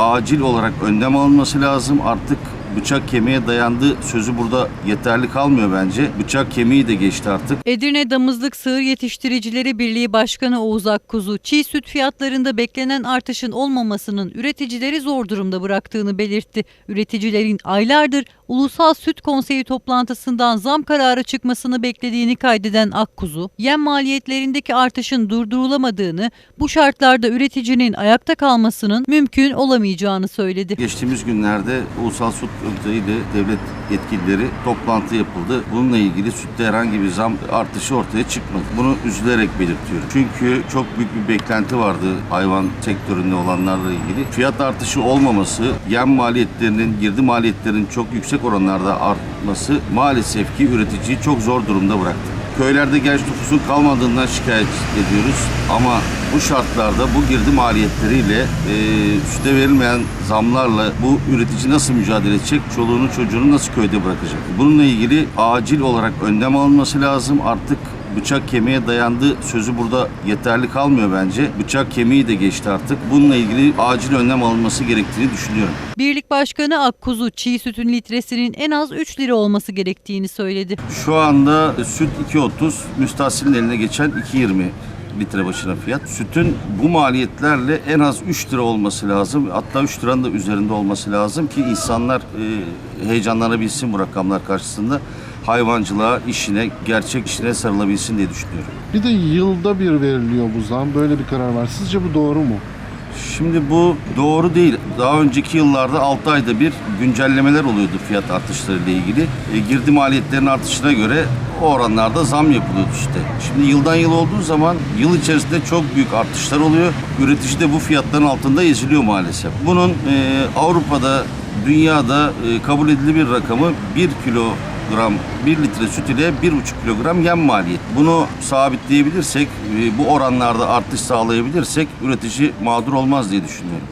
acil olarak önlem alınması lazım. Artık bıçak kemiğe dayandı sözü burada yeterli kalmıyor bence. Bıçak kemiği de geçti artık. Edirne Damızlık Sığır Yetiştiricileri Birliği Başkanı Oğuz Akkuzu, çiğ süt fiyatlarında beklenen artışın olmamasının üreticileri zor durumda bıraktığını belirtti. Üreticilerin aylardır Ulusal Süt Konseyi toplantısından zam kararı çıkmasını beklediğini kaydeden Akkuzu, yem maliyetlerindeki artışın durdurulamadığını, bu şartlarda üreticinin ayakta kalmasının mümkün olamayacağını söyledi. Geçtiğimiz günlerde Ulusal Süt ile devlet yetkilileri toplantı yapıldı. Bununla ilgili sütte herhangi bir zam artışı ortaya çıkmadı. Bunu üzülerek belirtiyorum. Çünkü çok büyük bir beklenti vardı hayvan sektöründe olanlarla ilgili. Fiyat artışı olmaması, yem maliyetlerinin, girdi maliyetlerinin çok yüksek oranlarda artması maalesef ki üreticiyi çok zor durumda bıraktı. Köylerde genç nüfusun kalmadığından şikayet ediyoruz ama bu şartlarda bu girdi maliyetleriyle e, süte verilmeyen zamlarla bu üretici nasıl mücadele edecek? Çoluğunu çocuğunu nasıl köyde bırakacak? Bununla ilgili acil olarak önlem alınması lazım. Artık bıçak kemiğe dayandı sözü burada yeterli kalmıyor bence. Bıçak kemiği de geçti artık. Bununla ilgili acil önlem alınması gerektiğini düşünüyorum. Birlik Başkanı Akkuzu, çiğ sütün litresinin en az 3 lira olması gerektiğini söyledi. Şu anda süt 2.30, müstahsilin eline geçen 2.20 litre başına fiyat. Sütün bu maliyetlerle en az 3 lira olması lazım. Hatta 3 liranın da üzerinde olması lazım ki insanlar e, heyecanlanabilsin bu rakamlar karşısında. Hayvancılığa, işine, gerçek işine sarılabilsin diye düşünüyorum. Bir de yılda bir veriliyor bu zam. Böyle bir karar var. Sizce bu doğru mu? Şimdi bu doğru değil. Daha önceki yıllarda 6 ayda bir güncellemeler oluyordu fiyat artışları ile ilgili. E, girdi maliyetlerin artışına göre o oranlarda zam yapılıyordu işte. Şimdi yıldan yıl olduğu zaman yıl içerisinde çok büyük artışlar oluyor. Üretici de bu fiyatların altında eziliyor maalesef. Bunun e, Avrupa'da, dünyada e, kabul edilir bir rakamı 1 kilogram 1 litre süt ile 1,5 kilogram yem maliyet. Bunu sabitleyebilirsek, e, bu oranlarda artış sağlayabilirsek üretici mağdur olmaz diye düşünüyorum.